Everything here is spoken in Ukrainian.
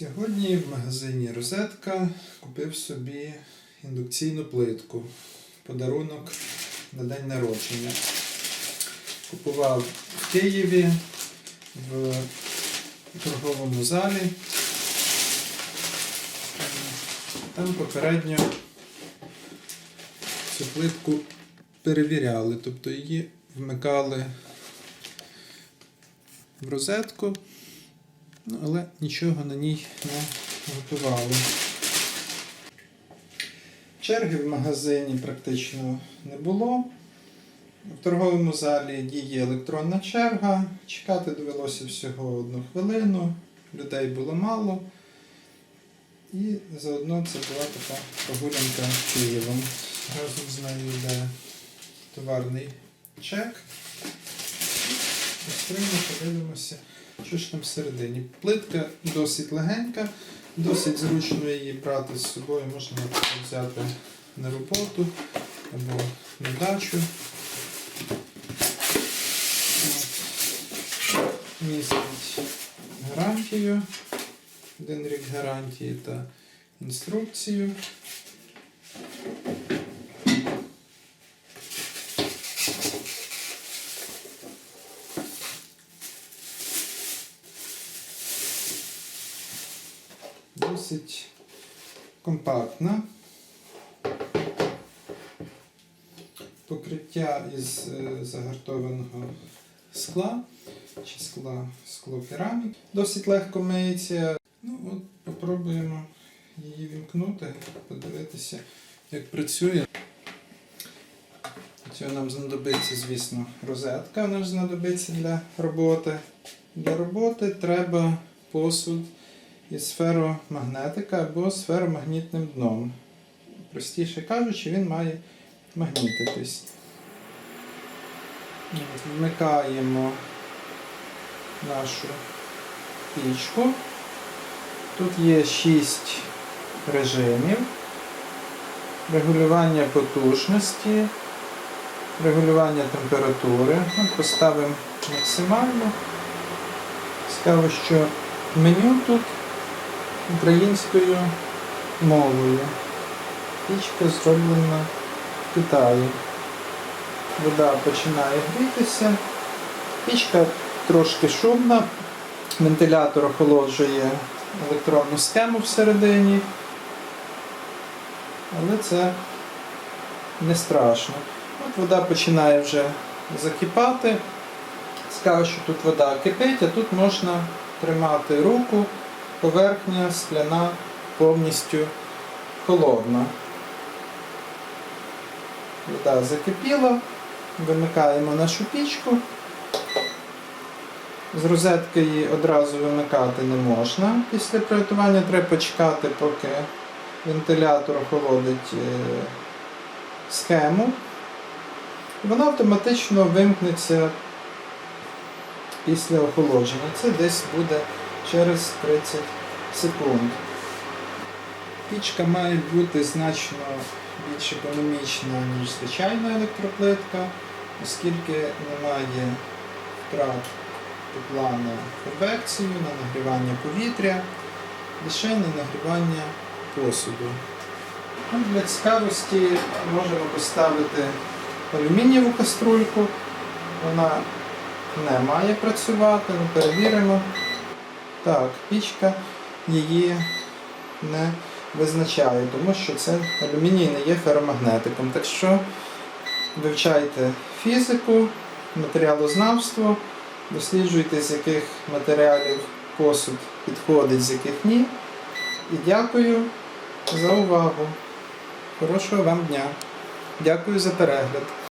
Сьогодні в магазині Розетка купив собі індукційну плитку. Подарунок на день народження. Купував в Києві в торговому залі. Там попередньо цю плитку перевіряли, тобто її вмикали в розетку. Ну, але нічого на ній не готували. Черги в магазині практично не було. В торговому залі діє електронна черга. Чекати довелося всього одну хвилину, людей було мало. І заодно це була така прогулянка Києвом. Разом з нею йде товарний чек. Розкриємо, подивимося, що ж там всередині. Плитка досить легенька, досить зручно її брати з собою, можна взяти на роботу або на дачу. Містить гарантію, один рік гарантії та інструкцію. Досить компактна. Покриття із е, загартованого скла чи скла скло керамік. Досить легко миється. Ну от попробуємо її вімкнути, подивитися, як працює. Цього нам знадобиться, звісно, розетка, вона ж знадобиться для роботи. Для роботи треба посуд із сферомагнетика або сферомагнітним дном. Простіше кажучи, він має магнітитись. Вмикаємо нашу пічку. Тут є 6 режимів. Регулювання потужності, регулювання температури. Ми поставимо максимально. Цікаво, що меню тут українською мовою. Пічка зроблена в Китаї. Вода починає грітися. Пічка трошки шумна. Вентилятор охолоджує електронну схему всередині. Але це не страшно. От вода починає вже закипати. Цікаво, що тут вода кипить, а тут можна тримати руку, поверхня скляна повністю холодна. Вода закипіла, вимикаємо нашу пічку. З розетки її одразу вимикати не можна. Після приготування треба почекати, поки вентилятор охолодить е, схему. Вона автоматично вимкнеться після охолодження. Це десь буде через 30 секунд. Пічка має бути значно більш економічна, ніж звичайна електроплитка, оскільки немає втрат тепла на конвекцію, на нагрівання повітря, лише на нагрівання посуду. Ну, для цікавості можемо поставити алюмінієву каструльку. Вона не має працювати, ми перевіримо. Так, пічка її не визначає, тому що це алюміній не є феромагнетиком. Так що вивчайте фізику, матеріалознавство, досліджуйте, з яких матеріалів посуд підходить, з яких ні. І дякую за увагу. Хорошого вам дня. Дякую за перегляд.